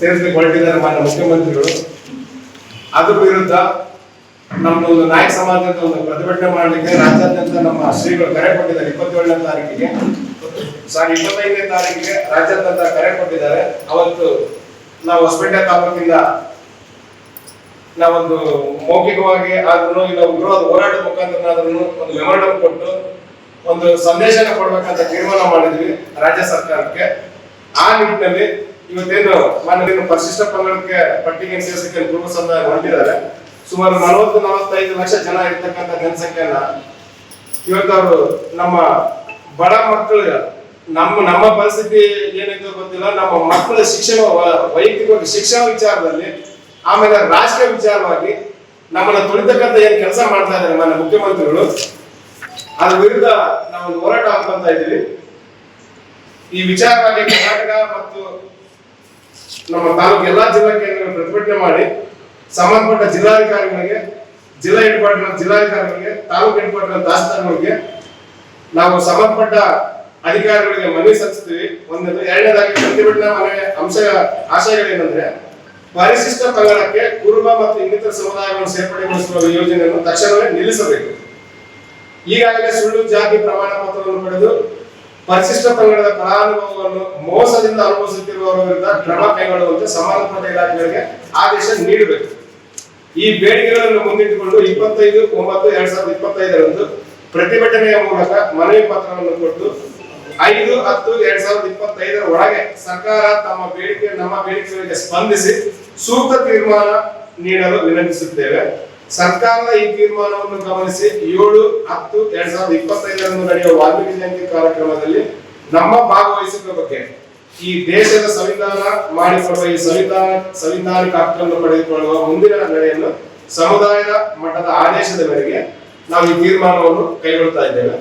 ಸೇರಿಸ್ಲಿಕ್ಕೆ ಹೊರಟಿದ್ದಾರೆ ಮಾನ್ಯ ಮುಖ್ಯಮಂತ್ರಿಗಳು. ಅದ್ರ ವಿರುದ್ಧ ನಮ್ದೊಂದು ನಾಯಕ ಸಮಾಜದ ಒಂದು ಪ್ರತಿಭಟನೆ ಮಾಡಲಿಕ್ಕೆ ರಾಜ್ಯಾದ್ಯಂತ ನಮ್ಮ ಶ್ರೀಗಳು ಕರೆ ಕೊಟ್ಟಿದ್ದಾರೆ. ಇಪ್ಪತ್ತೇಳನೇ ತಾರೀಕಿಗೆ. ಸಾರಿ, ಇಪ್ಪತ್ತೈದನೇ ತಾರೀಕಿಗೆ ರಾಜ್ಯಾದ್ಯಂತ ಕರೆ ಕೊಟ್ಟಿದ್ದಾರೆ. ಅವತ್ತು ನಾವು ಹೊಸಪೇಟೆ ತಾಲೂಕಿಂದ ನಾವೊಂದು ಮೌಖಿಕವಾಗಿ ಆದ್ರೂ ಇಲ್ಲ ಉಗ್ರವಾದ ಹೋರಾಟದ ಮುಖಾಂತರನಾದ್ರೂ ಒಂದು ಮೆಮೊರಂಡಮ್ ಕೊಟ್ಟು ಒಂದು ಸಂದೇಶನ ಕೊಡ್ಬೇಕಂತ ತೀರ್ಮಾನ ಮಾಡಿದ್ವಿ ರಾಜ್ಯ ಸರ್ಕಾರಕ್ಕೆ. ಆ ನಿಟ್ಟಿನಲ್ಲಿ ಇವತ್ತೇನು ಮಾನ್ಯ ಪರಿಶಿಷ್ಟ ಪಂಗಡಕ್ಕೆ ಪಟ್ಟಿಗೆ ಸೇರಿಸಕ್ಕೆ ಸಂಧಾನ ಹೊರಟಿದ್ದಾರೆ. ಸುಮಾರು ನಲವತ್ತು, ನಲವತ್ತೈದು ಲಕ್ಷ ಜನ ಇರ್ತಕ್ಕಂಥ ಜನಸಂಖ್ಯೆಯನ್ನ ಇವತ್ತು ಅವರು ನಮ್ಮ ಬಡ ಮಕ್ಕಳು, ನಮ್ಮ ನಮ್ಮ ಪರಿಸ್ಥಿತಿ ಏನಿದೆ ಗೊತ್ತಿಲ್ಲ. ನಮ್ಮ ಮಕ್ಕಳ ಶಿಕ್ಷಣ ವೈಯಕ್ತಿಕವಾಗಿ ಶಿಕ್ಷಣ ವಿಚಾರದಲ್ಲಿ, ಆಮೇಲೆ ರಾಷ್ಟ್ರೀಯ ವಿಚಾರವಾಗಿ ನಮ್ಮನ್ನ ತುಳಿತಕ್ಕಂತ ಏನ್ ಕೆಲಸ ಮಾಡ್ತಾ ಇದ್ದಾರೆ ನನ್ನ ಮುಖ್ಯಮಂತ್ರಿಗಳು, ಅದ್ರ ವಿರುದ್ಧ ನಾವು ಹೋರಾಟ ಹಾಕೊಂತ ಇದ್ದೀವಿ. ಈ ವಿಚಾರವಾಗಿ ಕರ್ನಾಟಕ ಮತ್ತು ನಮ್ಮ ತಾಲೂಕು ಎಲ್ಲಾ ಜಿಲ್ಲಾ ಕೇಂದ್ರಗಳು ಪ್ರತಿಭಟನೆ ಮಾಡಿ ಸಂಬಂಧಪಟ್ಟ ಜಿಲ್ಲಾಧಿಕಾರಿಗಳಿಗೆ, ಜಿಲ್ಲಾ ಹೆಡ್ ಜಿಲ್ಲಾಧಿಕಾರಿಗಳಿಗೆ, ತಾಲೂಕು ಹೆಡ್ ಕ್ವಾರ್ಟರ್ ತಹಸೀಲ್ದಾರ್ಗಳಿಗೆ ನಾವು ಸಂಬಂಧಪಟ್ಟ ಅಧಿಕಾರಿಗಳಿಗೆ ಮನವಿ ಸಲ್ಲಿಸ್ತೀವಿ. ಒಂದೊಂದು, ಎರಡನೇದಾಗಿ ಪ್ರತಿಭಟನಾ ಮನವಿ ಅಂಶ ಆಶಯಗಳೇನೆಂದ್ರೆ ಪರಿಶಿಷ್ಟ ಪಂಗಡಕ್ಕೆ ಕುರುಬ ಮತ್ತು ಇನ್ನಿತರ ಸಮುದಾಯಗಳನ್ನು ಸೇರ್ಪಡೆಗೊಳಿಸುವ ಯೋಜನೆಯನ್ನು ತಕ್ಷಣವೇ ನಿಲ್ಲಿಸಬೇಕು. ಈಗಾಗಲೇ ಸುಳ್ಳು ಜಾತಿ ಪ್ರಮಾಣ ಪತ್ರವನ್ನು ಪಡೆದು ಪರಿಶಿಷ್ಟ ಪಂಗಡದ ಫಲಾನುಭವವನ್ನು ಮೋಸದಿಂದ ಅನುಭವಿಸುತ್ತಿರುವವರ ವಿರುದ್ಧ ಕ್ರಮ ಕೈಗೊಳ್ಳುವಂತೆ ಸಮಾನಪಟ್ಟ ಇಲಾಖೆಗಳಿಗೆ ಆದೇಶ ನೀಡಬೇಕು. ಈ ಬೇಡಿಕೆಗಳನ್ನು ಮುಂದಿಟ್ಟುಕೊಂಡು ಇಪ್ಪತ್ತೈದು, ಒಂಬತ್ತು, ಎರಡ್ ಸಾವಿರದ ಇಪ್ಪತ್ತೈದರಂದು ಪ್ರತಿಭಟನೆಯ ಮೂಲಕ ಮನವಿ ಪತ್ರವನ್ನು ಕೊಟ್ಟು ಐದು, ಹತ್ತು, ಎರಡ್ ಸಾವಿರದ ಇಪ್ಪತ್ತೈದರ ಒಳಗೆ ಸರ್ಕಾರ ತಮ್ಮ ಬೇಡಿಕೆ, ನಮ್ಮ ಬೇಡಿಕೆಗಳಿಗೆ ಸ್ಪಂದಿಸಿ ಸೂಕ್ತ ತೀರ್ಮಾನ ನೀಡಲು ವಿನಂತಿಸುತ್ತೇವೆ. ಸರ್ಕಾರದ ಈ ತೀರ್ಮಾನವನ್ನು ಗಮನಿಸಿ ಏಳು, ಹತ್ತು, ಎರಡ್ ಸಾವಿರದ ಇಪ್ಪತ್ತೈದರಂದು ನಡೆಯುವ ವಾಲ್ಮೀಕಿ ಜಯಂತಿ ಕಾರ್ಯಕ್ರಮದಲ್ಲಿ ನಮ್ಮ ಭಾಗವಹಿಸಿದ ಬಗ್ಗೆ ಈ ದೇಶದ ಸಂವಿಧಾನ ಮಾಡಿಕೊಡುವ ಈ ಸಂವಿಧಾನ, ಸಂವಿಧಾನಿಕ ಹಕ್ಕನ್ನು ಪಡೆದುಕೊಳ್ಳುವ ಮುಂದಿನ ನಡೆಯನ್ನು ಸಮುದಾಯದ ಮಟ್ಟದ ಆದೇಶದವರೆಗೆ ನಾವು ಈ ತೀರ್ಮಾನವನ್ನು ಕೈಗೊಳ್ತಾ ಇದ್ದೇವೆ.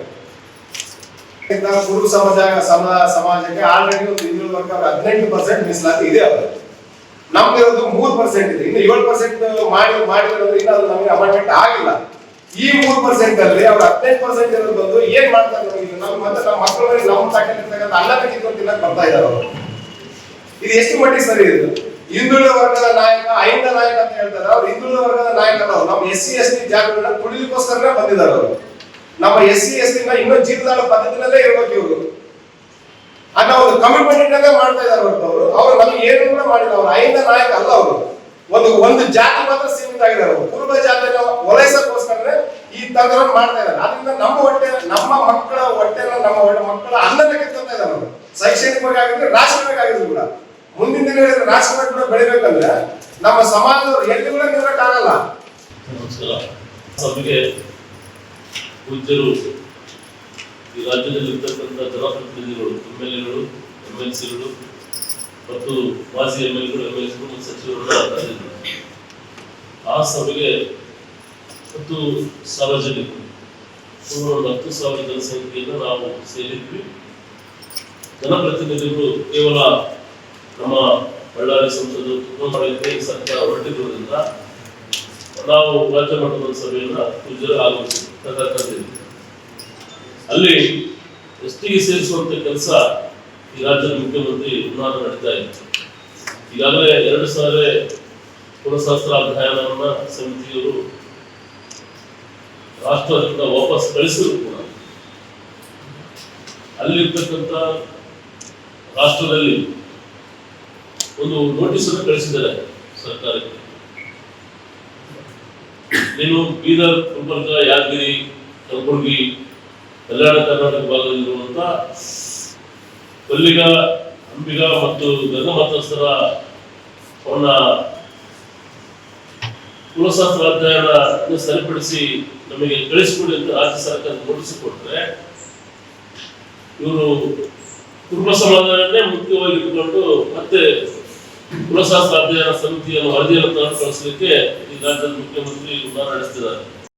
ಕುರುಬ ಸಮಾಜ ಸಮ- ಸಮಾಜಕ್ಕೆ ಆಲ್ರೆಡಿ ಒಂದು ಇನ್ನೂರು ಹದಿನೆಂಟು ಪರ್ಸೆಂಟ್ ಮೀಸಲಾತಿ ಇದೆ ಅವರು ನಮ್ದು ಇರೋದು ಮೂರು ಪರ್ಸೆಂಟ್ ಇದೆ. ಇನ್ನು ಏಳು ಪರ್ಸೆಂಟ್ ಮಾಡಿ, ಮಾಡಿರೋದ್ರಿಂದ ಅದು ನಮಗೆ ಅಪಾಯಿಂಟ್ಮೆಂಟ್ ಆಗಿಲ್ಲ ಈ ಮೂರು ಪರ್ಸೆಂಟ್ ಅಲ್ಲಿ ಅವ್ರ ಹದಿನೈದು ಪರ್ಸೆಂಟ್ ಇರೋದು ಬಂದು ಏನ್ ಮಾಡ್ತಾರೆ ನಮಗೆ ನಾವು ಮತ್ತೆ ನಮ್ಮ ಮಕ್ಕಳು ನಮ್ಮ ತಾಕಿರ್ತಕ್ಕಂಥ ಅನ್ನ ತೆಗೆದುಕೊಂಡು ತಿನ್ನಕ್ ಬರ್ತಾ ಇದಾರೆ ಅವರು. ಇದು ಎಷ್ಟು ಮಟ್ಟಿಗೆ ಸರಿ ಇದು? ಹಿಂದುಳಿದ ವರ್ಗದ ನಾಯಕ, ಐಂದ ನಾಯಕ ಅಂತ ಹೇಳ್ತಾರೆ. ಅವ್ರು ಹಿಂದುಳಿದ ವರ್ಗದ ನಾಯಕರು ನಮ್ಮ ಎಸ್ ಸಿ, ಎಸ್ ಟಿ ಜಾಗಗಳನ್ನ ತುಳಿಲಿಕ್ಕೋಸ್ಕರನೇ ಬಂದಿದ್ದಾರೆ ಅವರು. ನಮ್ಮ ಎಸ್ ಸಿ, ಎಸ್ ಟಿ ಇನ್ನೂ ಜೀವನದ ಪದ್ಧತಿನಲ್ಲೇ ಇರ್ಬೇಕು ಇವರು. ಅನ್ನೋ ಒಂದು ಕಮಿಟ್ಮೆಂಟ್ ಮಾಡ್ತಾ ಇದ್ದಾರೆ ಅವರು. ಅವ್ರು ನಮ್ಗೆ ಏನು ಕೂಡ ಮಾಡಿಲ್ಲ ಅವ್ರು ನಾಯಕ ಅಲ್ಲ ಅವರು. ಒಂದು ಒಂದು ಜಾತಿ ಮಾತ್ರ ಸೀಮಿತ ಆಗಿದ್ದಾರೆ ಪೂರ್ವ ಜಾತಿನ ಒಲೈಸಕ್ಕೋಸ್ಕರ ಈ ತಂತ್ರ ಮಾಡ್ತಾ ಇದ್ದಾರೆ. ಅದರಿಂದ ನಮ್ಮ ಹೊಟ್ಟೆ, ನಮ್ಮ ಮಕ್ಕಳ ಹೊಟ್ಟೆನ, ನಮ್ಮ ಮಕ್ಕಳ ಅನ್ನದ ಕಿತ್ಕೊತಾ ಇದ್ದಾರೆ ಅವರು. ಶೈಕ್ಷಣಿಕವಾಗಿ ರಾಷ್ಟ್ರೀಯವಾಗಿದ್ರು ಕೂಡ. ಮುಂದಿನ ದಿನಗಳಲ್ಲಿ ರಾಷ್ಟ್ರ ಕೂಡ ಬೆಳಿಬೇಕಂದ್ರೆ ನಮ್ಮ ಸಮಾಜದವರು ಎಲ್ಲಿ ಕೂಡ ನಿಲ್ಲಕ್ಕಾಗಲ್ಲ ಪೂಜ್ಯರು ಈ ರಾಜ್ಯದಲ್ಲಿ ಇರ್ತಕ್ಕಂಥ ಜನಪ್ರತಿನಿಧಿಗಳು ಎಂ ಎಲ್ ಎಗಳು ಎಂ ಎಲ್ ಸಿಗಳು ಮತ್ತು ಮಾಜಿ ಎಂ ಎಲ್ ಎಂ ಎಲ್ ಸಚಿವರುಗಳ ಆ ಸಭೆಗೆ ಮತ್ತು ಸಾರ್ವಜನಿಕರು ಸುಮಾರು ಹತ್ತು ಸಾವಿರ ಜನಸಂಖ್ಯೆಯನ್ನು ನಾವು ಸೇರಿದ್ವಿ. ಜನಪ್ರತಿನಿಧಿಗಳು ಕೇವಲ ನಮ್ಮ ಬಳ್ಳಾರಿ ಸಂಸದರು ಈ ಸರ್ಕಾರ ಹೊರಟಿರುವುದರಿಂದ ನಾವು ರಾಜ್ಯ ಮಟ್ಟದ ಸಭೆಯನ್ನು ಆಗಮಿಸಿ ಕರೆದಿದ್ವಿ ಅಲ್ಲಿ ಎಸ್ ಸೇರಿಸುವಂತ ಕೆಲಸ ಈ ರಾಜ್ಯದ ಮುಖ್ಯಮಂತ್ರಿ ಉನ್ನಾದ ನಡೀತಾ ಇದೆ ಈಗಾಗಲೇ ಎರಡು ಸಾವಿರ ಕುಲಶಾಸ್ತ್ರ ಅಧ್ಯಯನವನ್ನ ಸಮಿತಿಯವರು ರಾಷ್ಟ್ರದಿಂದ ವಾಪಸ್ ಕಳಿಸಿದ್ರು ಕೂಡ. ಅಲ್ಲಿರ್ತಕ್ಕಂಥ ರಾಷ್ಟ್ರದಲ್ಲಿ ಒಂದು ನೋಟಿಸ್ ಅನ್ನು ಕಳಿಸಿದ್ದಾರೆ ಸರ್ಕಾರಕ್ಕೆ. ನೀನು ಬೀದರ್, ಗುಲ್ಬರ್ಗ, ಯಾದಗಿರಿ, ಕಲಬುರಗಿ ಕಲ್ಯಾಣ ಕರ್ನಾಟಕ ಭಾಗದಲ್ಲಿರುವಂತ ಕೊಲ್ಲಿಗ ಅಂಬಿಗ ಮತ್ತು ಗಂಗಮತಸ್ಥರ ಅವನ ಕುಲಶಾಸ್ತ್ರ ಅಧ್ಯಯನ ಸರಿಪಡಿಸಿ ನಮಗೆ ಕಳಿಸಿಕೊಡಿ ಅಂತ ರಾಜ್ಯ ಸರ್ಕಾರ ನೋಟಿಸ್ ಇವರು ಸಮಾಜವನ್ನೇ ಮುಖ್ಯವಾಗಿ ಇಟ್ಟುಕೊಂಡು ಮತ್ತೆ ಕುಲಶಾಸ್ತ್ರ ಅಧ್ಯಯನ ಸಮಿತಿಯನ್ನು ವರದಿಯನ್ನು ಕಳಿಸಲಿಕ್ಕೆ ಈ ರಾಜ್ಯದ ಮುಖ್ಯಮಂತ್ರಿ ನಡೆಸ್ತಿದ್ದಾರೆ.